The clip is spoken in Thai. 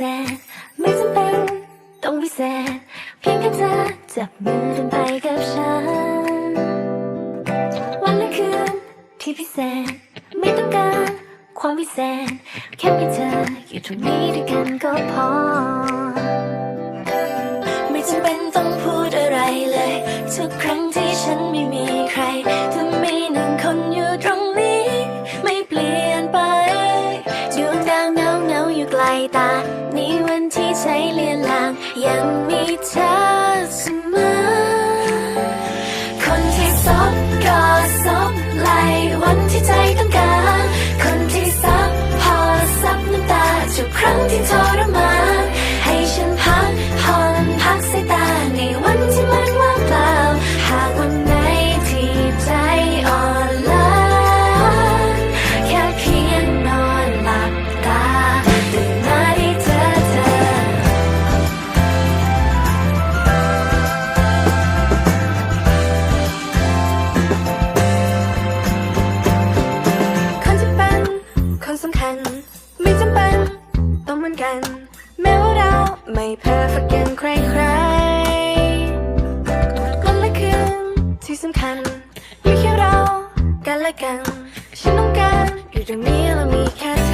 ษไม่จำเป็นต้องพิเศษ เพียงแค่เธอจับมือเดินไปกับฉัน วันและคืนที่พิเศษ ไม่ต้องการความพิเศษ แค่มีเธออยู่ตรงนี้ด้วยกันก็พอ ไม่จำเป็นต้องพ ไกลตาในวันที่ใช้เลียนลาง ยังมีเธอ ไม่จำเป็นต้องเหมือนกัน แม้ว่าเราไม่เพอร์เฟกต์กันใครใครๆวันและคืนที่สำคัญมีแค่เรากันและกัน ฉันต้องการอยู่ตรงนี้และมีแค่